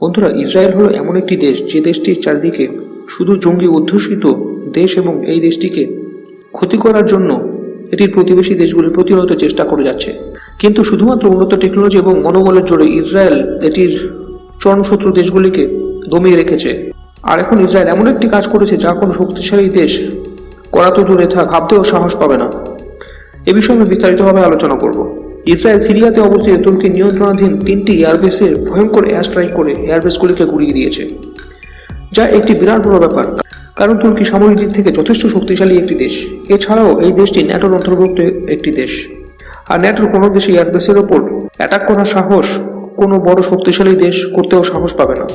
বন্ধুরা, ইসরায়েল হলো এমন একটি দেশ যে দেশটির চারিদিকে শুধু জঙ্গি অধ্যুষিত দেশ এবং এই দেশটিকে ক্ষতি করার জন্য এটির প্রতিবেশী দেশগুলি প্রতিনিয়ত চেষ্টা করে যাচ্ছে। কিন্তু শুধুমাত্র উন্নত টেকনোলজি এবং মনোবলের জোরে ইসরায়েল এটির চরমশত্রু দেশগুলিকে দমিয়ে রেখেছে। আর এখন ইসরায়েল এমন একটি কাজ করেছে যা কোনো শক্তিশালী দেশ করা তো দূরে থাক, ভাবতেও সাহস পাবে না। এ বিষয়ে আমি বিস্তারিতভাবে আলোচনা করব। ইসরায়েল সিরিয়াতে অবস্থিত তুর্কি নিয়ন্ত্রণাধীন তিনটি এয়ারবেসে ভয়ঙ্কর এয়ার স্ট্রাইক করে এয়ারবেসগুলিকে গুড়িয়ে দিয়েছে, যা একটি বিরাট বড় ব্যাপার। কারণ তুর্কি সামরিক দিক থেকে যথেষ্ট শক্তিশালী একটি দেশ। এছাড়াও এই দেশটি ন্যাটোর অন্তর্ভুক্ত একটি দেশ। আর ন্যাটোর কোনো দেশে এয়ারবেসের ওপর অ্যাটাক করার সাহস কোনো বড় শক্তিশালী দেশ করতেও সাহস পাবে না।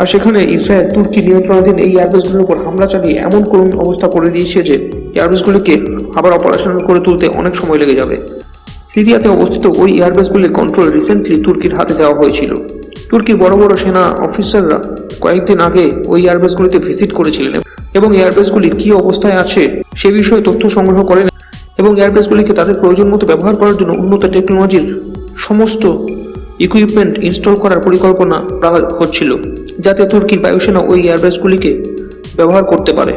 আর সেখানে ইসরায়েল তুর্কি নিয়ন্ত্রণাধীন এই এয়ারবেসগুলোর উপর হামলা চালিয়ে এমন করুণ অবস্থা করে দিয়েছে যে, এয়ারবেসগুলিকে আবার অপারেশনাল করে তুলতে অনেক সময় লেগে যাবে। সিরিয়াতে অবস্থিত ওই এয়ারবেসগুলির কন্ট্রোল রিসেন্টলি তুর্কির হাতে দেওয়া হয়েছিল। তুর্কির বড় বড় সেনা অফিসাররা কয়েকদিন আগে ওই এয়ারবেসগুলিতে ভিজিট করেছিলেন এবং এয়ারবেসগুলি কী অবস্থায় আছে সে বিষয়ে তথ্য সংগ্রহ করেন এবং এয়ারবেসগুলিকে তাদের প্রয়োজন মতো ব্যবহার করার জন্য উন্নত টেকনোলজির সমস্ত ইকুইপমেন্ট ইনস্টল করার পরিকল্পনা হচ্ছিল, যাতে তুর্কির বায়ুসেনা ওই এয়ারবেসগুলিকে ব্যবহার করতে পারে।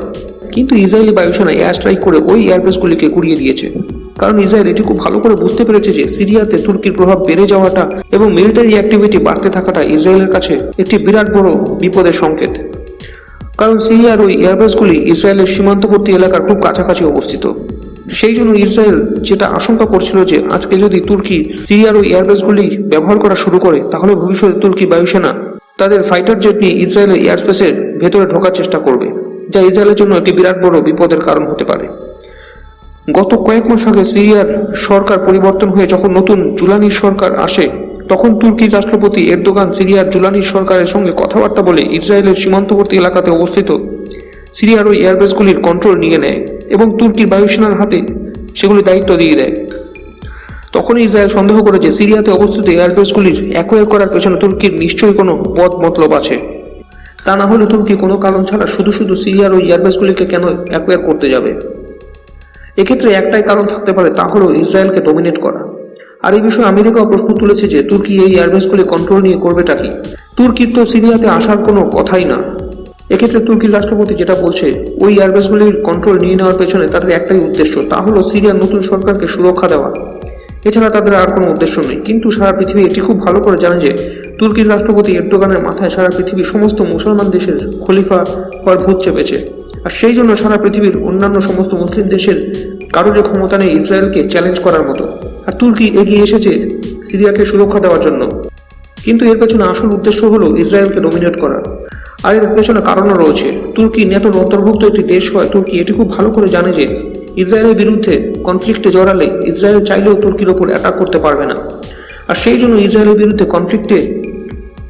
কিন্তু ইসরায়েলি বায়ুসেনা এয়ার স্ট্রাইক করে ওই এয়ারবেসগুলিকে গুড়িয়ে দিয়েছে। কারণ ইসরায়েল এটি খুব ভালো করে বুঝতে পেরেছে যে সিরিয়াতে তুর্কির প্রভাব বেড়ে যাওয়াটা এবং মিলিটারি অ্যাক্টিভিটি বাড়তে থাকাটা ইসরায়েলের কাছে একটি বিরাট বড় বিপদের সংকেত। কারণ সিরিয়ার ওই এয়ারবেসগুলি ইসরায়েলের সীমান্তবর্তী এলাকার খুব কাছাকাছি অবস্থিত। সেই জন্য ইসরায়েল যেটা আশঙ্কা করছিল যে আজকে যদি তুর্কি সিরিয়ার ওই এয়ারবেসগুলি ব্যবহার করা শুরু করে, তাহলে ভবিষ্যতে তুর্কি বায়ুসেনা তাদের ফাইটার জেট নিয়ে ইসরায়েলের এয়ারস্পেসের ভেতরে ঢোকার চেষ্টা করবে, যা ইসরায়েলের জন্য একটি বিরাট বড় বিপদের কারণ হতে পারে। গত কয়েক মাস আগে সিরিয়ার সরকার পরিবর্তন হয়ে যখন নতুন জুলানির সরকার আসে, তখন তুর্কির রাষ্ট্রপতি এরদোগান সিরিয়ার জুলানির সরকারের সঙ্গে কথাবার্তা বলে ইসরায়েলের সীমান্তবর্তী এলাকাতে অবস্থিত। সিরিয়ার ওই এয়ারবেসগুলির কন্ট্রোল নিয়ে নেয় এবং তুর্কির বায়ুসেনার হাতে সেগুলি দায়িত্ব দিয়ে দেয়। তখন ইসরায়েল সন্দেহ করে যে সিরিয়াতে অবস্থিত এয়ারবেসগুলির অ্যাকোয়ার করার পেছনে তুর্কির নিশ্চয়ই কোনো পদ মতলব আছে। তা না হলে তুর্কি কোনো কারণ ছাড়া শুধু শুধু সিরিয়ার ওই এয়ারবেসগুলিকে কেন অ্যাকোয়ার করতে যাবে? এক্ষেত্রে একটাই কারণ থাকতে পারে, তা হলো ইসরায়েলকে ডমিনেট করা। আর এই বিষয়ে আমেরিকাও প্রশ্ন তুলেছে যে, তুর্কি এই এয়ারবেসগুলি কন্ট্রোল নিয়ে করবেটা কি? তুর্কির তো সিরিয়াতে আসার কোনো কথাই না। এক্ষেত্রে তুর্কির রাষ্ট্রপতি যেটা বলছে, ওই এয়ারবেসগুলির কন্ট্রোল নিয়ে নেওয়ার পেছনে তাদের একটাই উদ্দেশ্য, তা হলো সিরিয়ার নতুন সরকারকে সুরক্ষা দেওয়া। এছাড়া তাদের আর কোনো উদ্দেশ্য নেই। কিন্তু সারা পৃথিবী এটি খুব ভালো করে জানে যে, তুর্কির রাষ্ট্রপতি এরদোগানের মাথায় সারা পৃথিবীর সমস্ত মুসলমান দেশের খলিফা হওয়ার ভূত চেপেছে। আর সেই জন্য সারা পৃথিবীর অন্যান্য সমস্ত মুসলিম দেশের কারোর ক্ষমতা নেই ইসরায়েলকে চ্যালেঞ্জ করার মতো। আর তুর্কি এগিয়ে এসেছে সিরিয়াকে সুরক্ষা দেওয়ার জন্য। কিন্তু এর পেছনে আসল উদ্দেশ্য হলো ইসরায়েলকে ডমিনেট করা। আর এর পেছনে কারণও রয়েছে। তুর্কি নেটোর অন্তর্ভুক্ত একটি দেশ হয়। তুর্কি এটি খুব ভালো করে জানে যে ইসরায়েলের বিরুদ্ধে কনফ্লিক্টে জড়ালে ইসরায়েল চাইলেও তুর্কির ওপর অ্যাটাক করতে পারবে না। আর সেই জন্য ইসরায়েলের বিরুদ্ধে কনফ্লিক্টে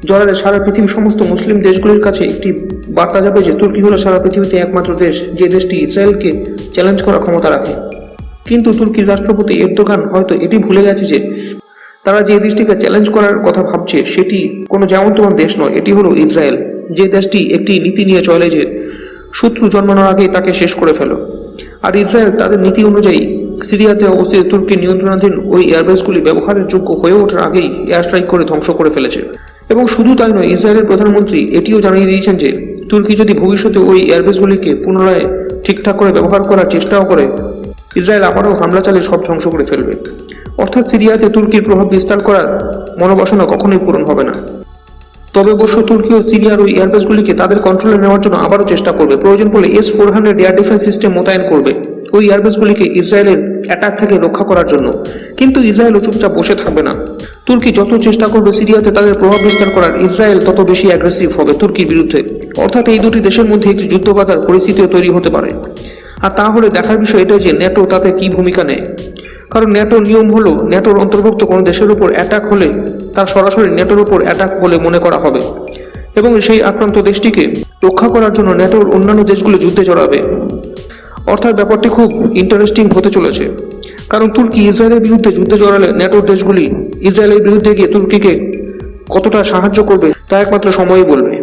জড়ালে সারা পৃথিবীর সমস্ত মুসলিম দেশগুলির কাছে একটি বার্তা যাবে যে তুর্কি হলো সারা পৃথিবীতে একমাত্র দেশ যে দেশটি ইসরায়েলকে চ্যালেঞ্জ করার ক্ষমতা রাখে। কিন্তু তুর্কির রাষ্ট্রপতি এরদোগান হয়তো এটি ভুলে গেছে যে তারা যে দেশটিকে চ্যালেঞ্জ করার কথা ভাবছে, সেটি কোনো যেমন তেমন দেশ নয়, এটি হলো ইসরায়েল। যে দেশটি একটি নীতি নিয়ে চলে যে শত্রু জন্মানোর আগেই তাকে শেষ করে ফেলো। আর ইসরায়েল তাদের নীতি অনুযায়ী সিরিয়াতে অবস্থিত তুর্কি নিয়ন্ত্রণাধীন ওই এয়ারবেসগুলি ব্যবহারের যোগ্য হয়ে ওঠার আগেই এয়ার স্ট্রাইক করে ধ্বংস করে ফেলেছে। এবং শুধু তাই নয়, ইসরায়েলের প্রধানমন্ত্রী এটিও জানিয়ে দিয়েছেন যে, তুর্কি যদি ভবিষ্যতে ওই এয়ারবেসগুলিকে পুনরায় ঠিকঠাক করে ব্যবহার করার চেষ্টাও করে, ইসরায়েল আবারও হামলা চালিয়ে সব ধ্বংস করে ফেলবে। অর্থাৎ সিরিয়াতে তুর্কির প্রভাব বিস্তার করার মনোবাসনা কখনোই পূরণ হবে না। তবে অবশ্য তুর্কি ও সিরিয়ার ওই এয়ারবেসগুলিকে তাদের কন্ট্রোলে নেওয়ার জন্য আবারও চেষ্টা করবে। প্রয়োজন পড়লে S four hundred air defence system মোতায়েন করবে ওই এয়ারবেসগুলিকে ইসরায়েলের অ্যাটাক থেকে রক্ষা করার জন্য। কিন্তু ইসরায়েলও চুপচাপ বসে থাকবে না। তুর্কি যত চেষ্টা করবে সিরিয়াতে তাদের প্রভাব বিস্তার করার, ইসরায়েল তত বেশি অ্যাগ্রেসিভ হবে তুর্কির বিরুদ্ধে। অর্থাৎ এই দুটি দেশের মধ্যে একটি যুদ্ধবাধার পরিস্থিতিও তৈরি হতে পারে। আর তাহলে দেখার বিষয় এটাই যে ন্যাটো তাতে কি ভূমিকা নেয়। কারণ ন্যাটোর নিয়ম হলো ন্যাটোর অন্তর্ভুক্ত কোনো দেশের উপর অ্যাটাক হলে তার সরাসরি ন্যাটোর উপর অ্যাটাক বলে মনে করা হবে। এবং সেই আক্রান্ত দেশটিকে রক্ষা করার জন্য ন্যাটোর অন্যান্য দেশগুলো যুদ্ধে জড়াবে। অর্থাৎ ব্যাপারটি খুব ইন্টারেস্টিং হতে চলেছে। কারণ তুর্কি ইসরায়েলের বিরুদ্ধে যুদ্ধে জড়ালে ন্যাটোর দেশগুলি ইসরায়েলের বিরুদ্ধে গিয়ে তুর্কিকে কতটা সাহায্য করবে তা একমাত্র সময়ই বলবে।